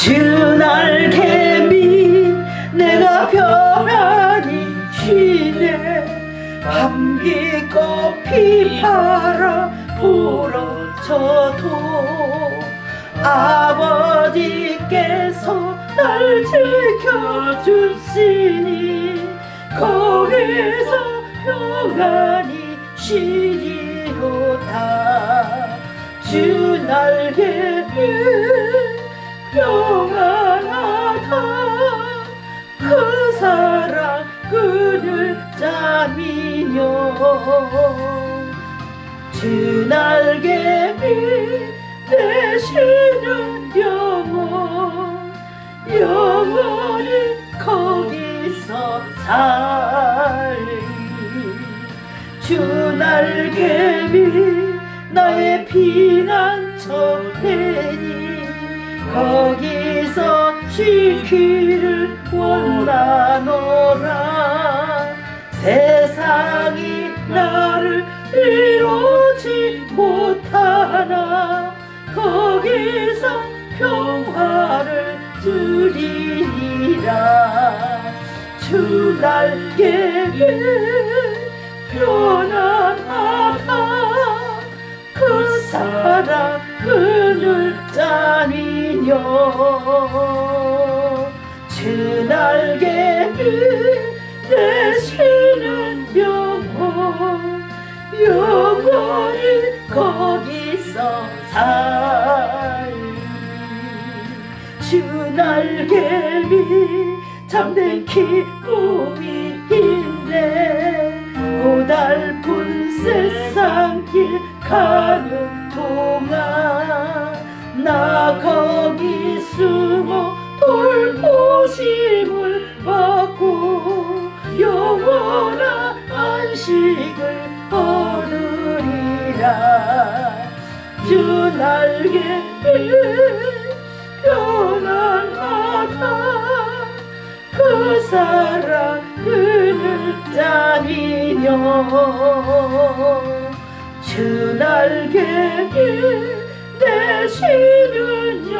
주날개미 내가 편안히 쉬네 감기꽃 피파라 부러져도 아버지께서 날 지켜주시니 거기서 평안히 쉬리로다. 주 날개 빛 평안하다. 그 사랑 그늘 잠이며 주 날개 빛내시는 영혼. 영원히 거기서 살리 주 날개 빛 나의 피난처 되니 거기서 쉬기를 원하노라. 세상이 나를 이루지 못하나. 거기서 평화를 주리라. 주 날개 편안하다. 그 사랑 그늘 잠 이녀 주 날개 내쉬는 영혼 영원히 거기서 살리. 주 날개미 잠든 기쁨이인데 고달픈 세상 길 가는 동안 나거 기 숨어 돌보심을 받고 영원한 안식을 얻으리라. 주 날개 편안하다. 그 사랑 그늘 잠이녀 주 날개 되시느냐